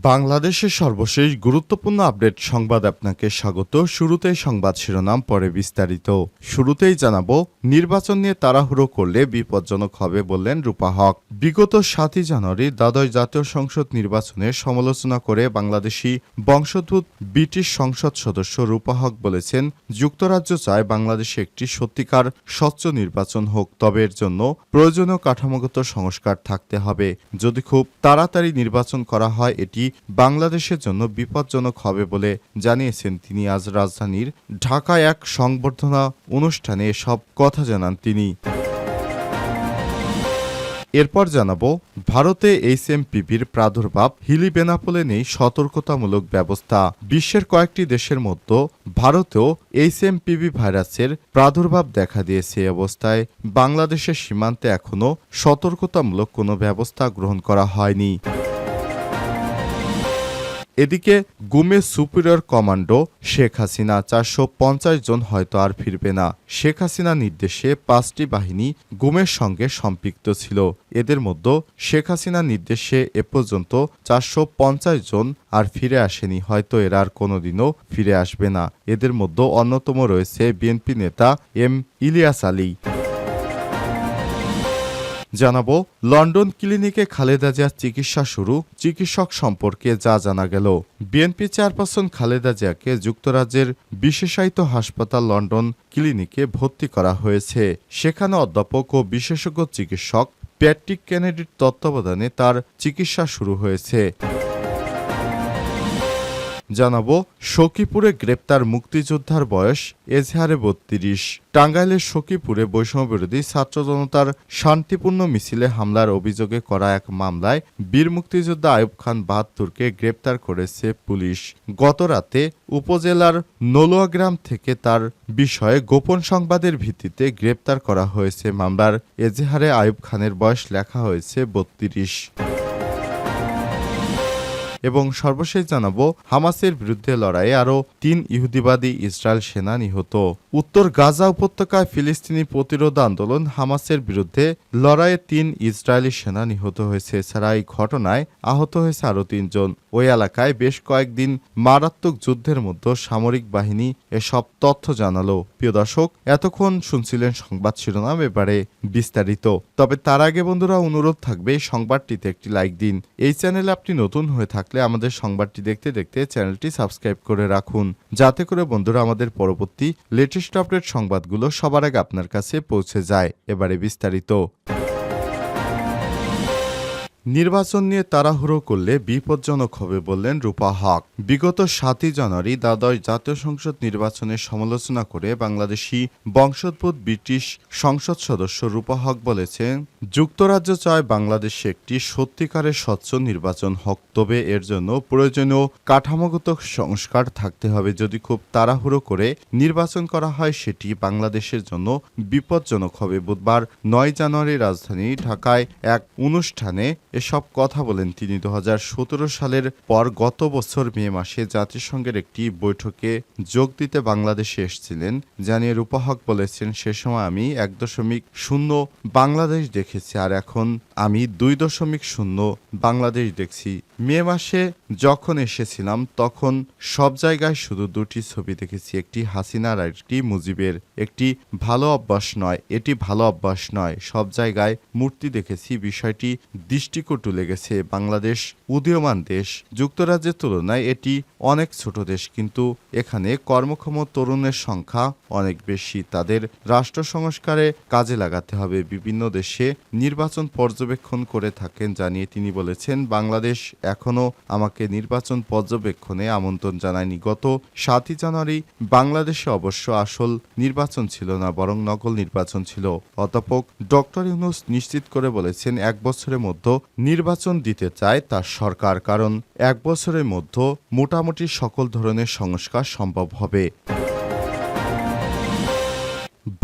বাংলাদেশের সর্বশেষ গুরুত্বপূর্ণ আপডেট সংবাদ আপনাকে স্বাগত। শুরুতেই সংবাদ শিরোনাম, পরে বিস্তারিত। শুরুতেই জানাব, নির্বাচন নিয়ে তাড়াহুড়ো করলে বিপজ্জনক হবে বললেন রূপা হক। বিগত সাতই জানুয়ারি দ্বাদশ জাতীয় সংসদ নির্বাচনের সমালোচনা করে বাংলাদেশি বংশোদ্ভূত ব্রিটিশ সংসদ সদস্য রূপা হক বলেছেন, যুক্তরাজ্য চায় বাংলাদেশে একটি সত্যিকার স্বচ্ছ নির্বাচন হোক, তবে এর জন্য প্রয়োজনীয় কাঠামোগত সংস্কার থাকতে হবে। যদি খুব তাড়াতাড়ি নির্বাচন করা হয়, এটি বাংলাদেশের জন্য বিপজ্জনক হবে বলে জানিয়েছেন তিনি আজ রাজধানীর ঢাকায় এক সংবর্ধনা অনুষ্ঠানে সব কথা জানান তিনি। এরপর জানাব, ভারতে এইচএমপিভির প্রাদুর্ভাব হিলি বেনাপোলে নেই সতর্কতামূলক ব্যবস্থা। বিশ্বের কয়েকটি দেশের মধ্যে ভারতেও এইচএমপিভি ভাইরাসের প্রাদুর্ভাব দেখা দিয়েছে অবস্থায়। বাংলাদেশের সীমান্তে এখনও সতর্কতামূলক কোনো ব্যবস্থা গ্রহণ করা হয়নি। এদিকে গুমে সুপিরিয়র কমান্ডো শেখ হাসিনা চারশো পঞ্চাশ জন হয়তো আর ফিরবে না। শেখ হাসিনা নির্দেশে পাঁচটি বাহিনী গুমের সঙ্গে সম্পৃক্ত ছিল। এদের মধ্যে শেখ হাসিনা নির্দেশে এ পর্যন্ত চারশো পঞ্চাশ জন আর ফিরে আসেনি, হয়তো এরা আর কোনোদিনও ফিরে আসবে না। এদের মধ্যে অন্যতম রয়েছে বিএনপি নেতা এম ইলিয়াস আলী। জানাব, লন্ডন ক্লিনিকে খালেদা জিয়ার চিকিৎসা শুরু, চিকিৎসক সম্পর্কে যা জানা গেল। বিএনপি চেয়ারপারসন খালেদা জিয়াকে যুক্তরাজ্যের বিশেষায়িত হাসপাতাল লন্ডন ক্লিনিকে ভর্তি করা হয়েছে। সেখানে অধ্যাপক ও বিশেষজ্ঞ চিকিৎসক প্যাট্রিক কেনেডির তত্ত্বাবধানে তার চিকিৎসা শুরু হয়েছে। জানাব, সখীপুরে গ্রেপ্তার মুক্তিযোদ্ধার বয়স এজহারে বত্রিশ। টাঙ্গাইলের সখীপুরে বৈষম্যবিরোধী ছাত্র জনতার শান্তিপূর্ণ মিছিলে হামলার অভিযোগে করা এক মামলায় বীর মুক্তিযোদ্ধা আয়ুব খান বাহাত্তরকে গ্রেপ্তার করেছে পুলিশ। গত রাতে উপজেলার নলুয়া গ্রাম থেকে তার বিষয়ে গোপন সংবাদের ভিত্তিতে গ্রেপ্তার করা হয়েছে মামলার। এজেহারে আয়ুব খানের বয়স লেখা হয়েছে বত্রিশ। এবং সর্বশেষ জানাব হামাসের বিরুদ্ধে লড়াইয়ে আরও তিন ইহুদিবাদী ইসরায়েল সেনা নিহত। উত্তর গাজা উপত্যকায় ফিলিস্তিনি প্রতিরোধ আন্দোলন হামাসের বিরুদ্ধে লড়াইয়ে তিন ইসরায়েলি সেনা নিহত হয়েছে। এছাড়া এই ঘটনায় আহত হয়েছে আরও তিনজন। ওই এলাকায় বেশ কয়েকদিন মারাত্মক যুদ্ধের মধ্যে সামরিক বাহিনী এসব তথ্য জানালো। প্রিয় দর্শক, এতক্ষণ শুনছিলেন সংবাদ শিরোনাম, এবারে বিস্তারিত। তবে তার আগে বন্ধুরা, অনুরোধ থাকবে সংবাদটিতে একটি লাইক দিন। এই চ্যানেলে আপনি নতুন হয়ে থাকলে আমাদের সংবাদটি দেখতে দেখতে চ্যানেলটি সাবস্ক্রাইব করে রাখুন। যাতে করে বন্ধুরা আমাদের পরবর্তী লেটেস্ট আপডেট সংবাদগুলো সবার আগে আপনার কাছে পৌঁছে যায়। এবারে বিস্তারিত। নির্বাচন নিয়ে তাড়াহুড়ো করলে বিপজ্জনক হবে বললেন রূপা হক। বিগত সাতই জানুয়ারি দ্বাদশ জাতীয় সংসদ নির্বাচনের সমালোচনা করে বাংলাদেশি বংশোদ্ভূত ব্রিটিশ সংসদ সদস্য রূপা হক বলেছেন, যুক্তরাজ্য চায় বাংলাদেশে একটি সত্যিকারের স্বচ্ছ নির্বাচন হোক, তবে এর জন্য প্রয়োজনীয় কাঠামোগত সংস্কার থাকতে হবে। যদি খুব তাড়াহুড়ো করে নির্বাচন করা হয়, সেটি বাংলাদেশের জন্য বিপজ্জনক হবে। বুধবার নয় জানুয়ারি রাজধানী ঢাকায় এক অনুষ্ঠানে এসব কথা বলেন তিনি। দু হাজার সতেরো সালের পর গত বছর মে মাসে জাতিসংঘের একটি বৈঠকে যোগ দিতে বাংলাদেশে এসেছিলেন। জানিয়ে রূপাহক বলেছেন, সে সময় আমি এক দশমিক শূন্য বাংলাদেশ দেখেছি, আর এখন আমি দুই দশমিক শূন্য বাংলাদেশ দেখছি। মে মাসে যখন এসেছিলাম, তখন সব জায়গায় শুধু দুটি ছবি দেখেছি, একটি হাসিনার আর একটি মুজিবের। একটি ভালো অভ্যাস নয়, এটি ভালো অভ্যাস নয়। সব জায়গায় মূর্তি দেখেছি, বিষয়টি দৃষ্টিকটু লেগেছে। বাংলাদেশ উদীয়মান দেশ। যুক্তরাজ্যের তুলনায় এটি অনেক ছোট দেশ, কিন্তু এখানে কর্মক্ষম তরুণের সংখ্যা অনেক বেশি। তাদের রাষ্ট্র সংস্কারে কাজে লাগাতে হবে। বিভিন্ন দেশে নির্বাচন পর্যবেক্ষণ করে থাকেন, জানিয়ে তিনি বলেছেন, বাংলাদেশ এখনও আমাকে নির্বাচন পর্যবেক্ষণে আমন্ত্রণ জানায়নি। গত সাতই জানুয়ারি বাংলাদেশে অবশ্য আসল নির্বাচন ছিল না, বরং নকল নির্বাচন ছিল। অধ্যাপক ডক্টর ইউনুস নিশ্চিত করে বলেছেন, এক বছরের মধ্যে নির্বাচন দিতে চায় তার সরকার, কারণ এক বছরের মধ্যে মোটামুটি সকল ধরনের সংস্কার সম্ভব হবে।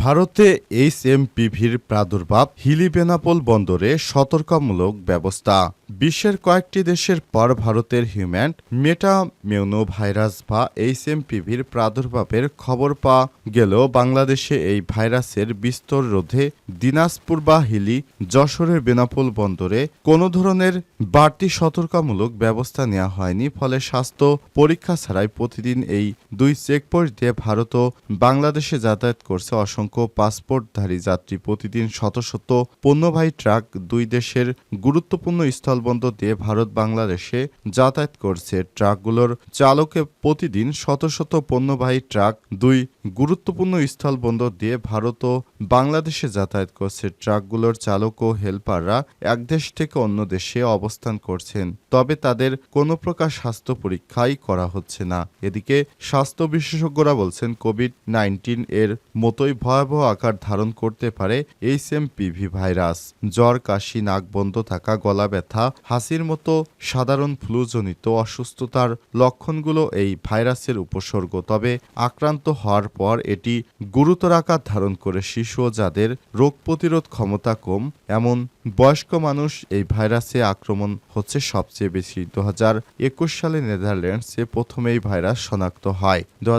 ভারতে এইচএমপিভির প্রাদুর্ভাব, হিলি বেনাপোল বন্দরে সতর্কমূলক ব্যবস্থা। বিশ্বের কয়েকটি দেশের পর ভারতের হিউম্যান মেটামিউনো ভাইরাস বা এইচএমপিভির প্রাদুর্ভাবের খবর পাওয়া গেলেও বাংলাদেশে এই ভাইরাসের বিস্তর রোধে দিনাজপুর বা হিলি, যশোরের বেনাপোল বন্দরে কোনো ধরনের বাড়তি সতর্কতামূলক ব্যবস্থা নেওয়া হয়নি। ফলে স্বাস্থ্য পরীক্ষা ছাড়াই প্রতিদিন এই দুই চেকপোস্ট দিয়ে ভারত ও বাংলাদেশে যাতায়াত করছে অসংখ্য পাসপোর্টধারী যাত্রী। প্রতিদিন শত শত পণ্যবাহী ট্রাক দুই দেশের গুরুত্বপূর্ণ স্থলবন্দর দিয়ে ভারত বাংলাদেশে যাতায়াত করছে ট্রাকগুলোর চালকে প্রতিদিন শত শত পণ্যবাহী ট্রাক, দুই গুরুত্বপূর্ণ স্থলবন্দর দিয়ে ভারত ও বাংলাদেশে যাতায়াত করছে ট্রাকগুলোর চালক ও হেলপাররা এক দেশ থেকে অন্য দেশে অবস্থান করছেন, তবে তাদের কোনো প্রকার স্বাস্থ্য পরীক্ষাই করা হচ্ছে না। এদিকে স্বাস্থ্য বিশেষজ্ঞরা বলছেন, কোভিড নাইন্টিন এর মতোই ভয়াবহ আকার ধারণ করতে পারে এইচ এম পিভি ভাইরাস। জ্বর, কাশি, নাক বন্ধ থাকা, গলা ব্যথা হাসির মতো সাধারণ ফ্লুজনিত অসুস্থতার লক্ষণগুলো এই ভাইরাসের উপসর্গ। তবে আক্রান্ত হওয়ার পর এটি গুরুতর আকার ধারণ করে শিশু যাদের রোগ প্রতিরোধ ক্ষমতা কম, এমন বয়স্ক মানুষ এই ভাইরাসে আক্রমণ হচ্ছে সবচেয়ে বেশি। দু একুশ সালে নেদারল্যান্ডসে প্রথম এই ভাইরাস শনাক্ত হয়। দু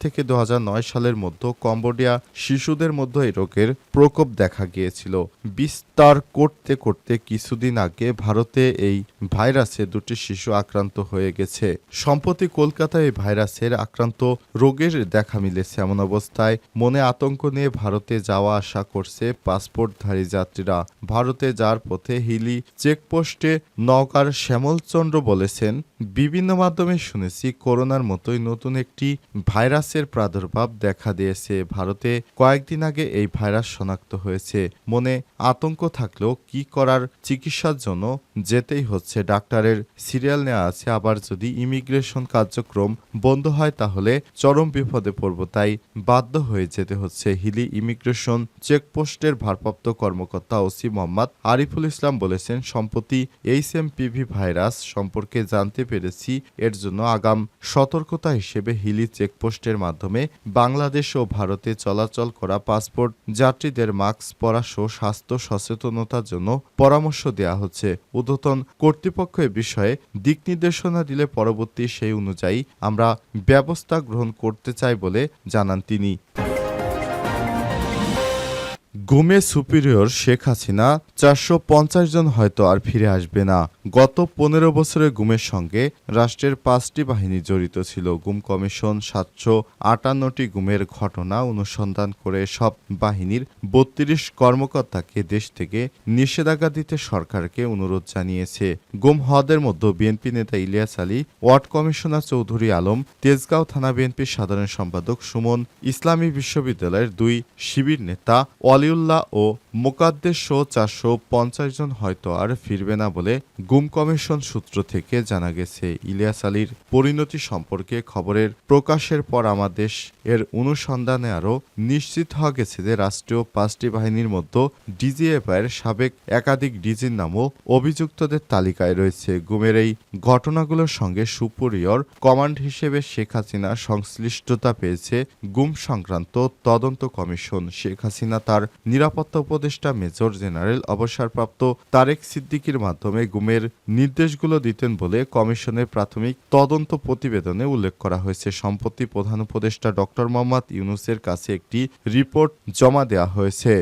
থেকে দু হাজার নয় সালের মধ্যে কম্বোডিয়া শিশুদের মধ্যে এই রোগের প্রকোপ দেখা গিয়েছিল। বিস্তার করতে করতে কিছুদিন আগে ভারতে এই ভাইরাসে দুটি শিশু আক্রান্ত হয়ে গেছে। সম্প্রতি কলকাতায় এই ভাইরাসের আক্রান্ত রোগের দেখা মিলেছে। এমন অবস্থায় মনে আতঙ্ক নিয়ে ভারতে যাওয়া আসা করছে পাসপোর্টধারী যাত্রীরা। ভারতে যার পথে হিলি চেকপোস্টে নগার শ্যামলচন্দ্র বলেছেন বিভিন্ন মাধ্যমে শুনেছি করোনার মতোই নতুন একটি ভাইরাসের প্রাদুর্ভাব দেখা দিয়েছে। ভারতে কয়েকদিন আগে এই ভাইরাস শনাক্ত হয়েছে। মনে আতঙ্ক থাকলেও কি করার চিকিৎসার জন্য যেতেই হচ্ছে। ডাক্তারের সিরিয়াল নেওয়া আছে। আবার যদি ইমিগ্রেশন কার্যক্রম বন্ধ হয় তাহলে চরম বিপদে পড়ব। তাই বাধ্য হয়ে যেতে হচ্ছে হিলি ইমিগ্রেশন চেকপোস্টের ভারপ্রাপ্ত কর্মকর্তা ওসি মোহাম্মদ আরিফুল ইসলাম বলেছেন, সম্প্রতি এইচ এম পিভি ভাইরাস সম্পর্কে জানতে পেরেছি, এর জন্য আগাম সতর্কতা হিসেবে হিলি চেকপোস্টের মাধ্যমে বাংলাদেশ ও ভারতে চলাচল করা পাসপোর্ট যাত্রীদের মাস্ক পরা সহ স্বাস্থ্য সচেতনতার জন্য পরামর্শ দেওয়া হচ্ছে। ঊর্ধ্বতন কর্তৃপক্ষ এ বিষয়ে দিক নির্দেশনা দিলে পরবর্তী সেই অনুযায়ী আমরা ব্যবস্থা গ্রহণ করতে চাই বলে জানান তিনি। গুমে সুপিরিয়র শেখ হাসিনা চারশো পঞ্চাশ জন হয়তো আর ফিরে আসবে না। গত পনেরো বছরের গুমের সঙ্গে রাষ্ট্রের পাঁচটি বাহিনী জড়িত ছিল। গুম কমিশন সাতশো আটান্নটি গুমের ঘটনা অনুসন্ধান করে সব বাহিনীর বত্রিশ কর্মকর্তাকে দেশ থেকে নিষেধাজ্ঞা দিতে সরকারকে অনুরোধ জানিয়েছে। গুম হদের মধ্যে বিএনপি নেতা ইলিয়াস আলী, ওয়ার্ড কমিশনার চৌধুরী আলম, তেজগাঁও থানা বিএনপির সাধারণ সম্পাদক সুমন, ইসলামী বিশ্ববিদ্যালয়ের দুই শিবির নেতা অলিউল্লাহ ও মোকাদ্দেশ সহ চারশো পঞ্চাশ জন হয়তো আর ফিরবে না বলে গুম কমিশন সূত্র থেকে জানা গেছে। ইলিয়াস আলীর পরিণতি সম্পর্কে খবরের প্রকাশের পর আমাদের এর অনুসন্ধানে আরও নিশ্চিত হওয়া গেছে যে রাষ্ট্রীয় পাঁচটি বাহিনীর মধ্যে ডিজিএফআইয়ের সাবেক একাধিক ডিজির নামও অভিযুক্তদের তালিকায় রয়েছে। গুমের এই ঘটনাগুলোর সঙ্গে সুপরিয়র কমান্ড হিসেবে শেখ হাসিনা সংশ্লিষ্টতা পেয়েছে। গুম সংক্রান্ত তদন্ত কমিশন শেখ হাসিনা তার নিরাপত্তা উপদেষ্টা মেজর জেনারেল অবসরপ্রাপ্ত তারেক সিদ্দিকির মাধ্যমে গুমের নির্দেশগুলো দিতেন বলে কমিশনের প্রাথমিক তদন্ত প্রতিবেদনে উল্লেখ করা হয়েছে। সম্প্রতি প্রধান উপদেষ্টা ডক্টর মোহাম্মদ ইউনুসের কাছে একটি রিপোর্ট জমা দেওয়া হয়েছে।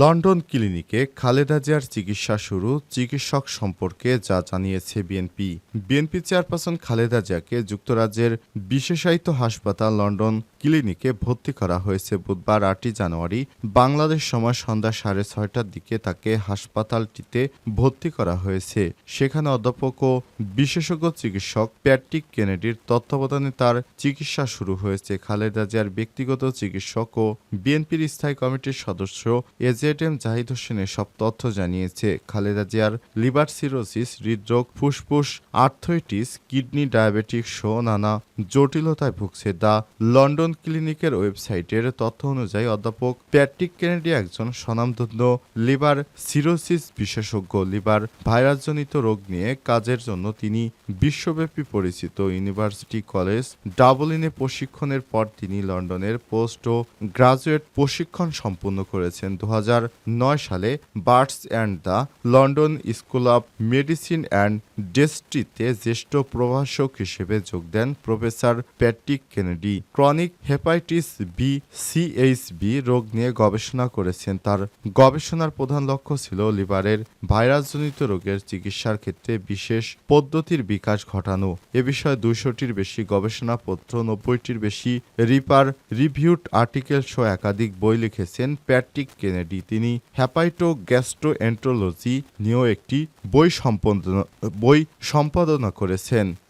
লন্ডন ক্লিনিকে খালেদা জিয়ার চিকিৎসা শুরু, চিকিৎসক সম্পর্কে যা জানিয়েছে বিএনপি। বিএনপি চেয়ারপারসন খালেদা জিয়াকে যুক্তরাজ্যের বিশেষায়িত হাসপাতাল লন্ডন ক্লিনিকে ভর্তি করা হয়েছে বুধবার আটই জানুয়ারি বাংলাদেশ সময় সন্ধ্যা সাড়ে ছয়টার দিকে তাকে হাসপাতালটিতে ভর্তি করা হয়েছে। সেখানে অধ্যাপক ও বিশেষজ্ঞ চিকিৎসক প্যাট্রিক কেনেডির তত্ত্বাবধানে তার চিকিৎসা শুরু হয়েছে। খালেদা জিয়ার ব্যক্তিগত চিকিৎসক ও বিএনপির স্থায়ী কমিটির সদস্য এজেড এম জাহিদ হোসেনের সব তথ্য জানিয়েছে। খালেদা জিয়ার লিভার সিরোসিস, হৃদরোগ, ফুসফুস আর্থইটিস কিডনি ডায়াবেটিক সহ নানা জটিলতায় ভুগছে। দা লন্ডন ক্লিনিকের ওয়েবসাইটের তথ্য অনুযায়ী অধ্যাপক প্যাট্রিক কেনেডি একজন স্বনামধন্য লিভার সিরোসিস বিশেষজ্ঞ লিভার ভাইরাসজনিত রোগ নিয়ে কাজের জন্য তিনি বিশ্বব্যাপী পরিচিত ইউনিভার্সিটি কলেজ ডাবলিনে প্রশিক্ষণের পর তিনি লন্ডনের পোস্ট ও গ্রাজুয়েট প্রশিক্ষণ সম্পূর্ণ করেছেন। দু হাজার নয় সালে Barts and the London school of medicine and ডেস্ট্রিতে জ্যেষ্ঠ প্রভাষক হিসেবে যোগ দেন professor Patrick Kennedy. Chronic hepatitis B CHB রোগ নিয়ে গবেষণা করেছেন। তার গবেষণার প্রধান লক্ষ্য ছিল লিভারের ভাইরাসজনিত রোগের চিকিৎসার ক্ষেত্রে বিশেষ পদ্ধতির বিকাশ ঘটানো। এ বিষয়ে দুইশোটির বেশি গবেষণাপত্র, নব্বইটির বেশি রিপার রিভিউড আর্টিকেল সহ একাধিক বই লিখেছেন প্যাট্রিক কেনেডি। তিনি হ্যাপাইটো গ্যাস্ট্রোএন্ট্রোলজি নিয়েও একটি বই সম্পাদনা বই সম্পাদনা করেছেন।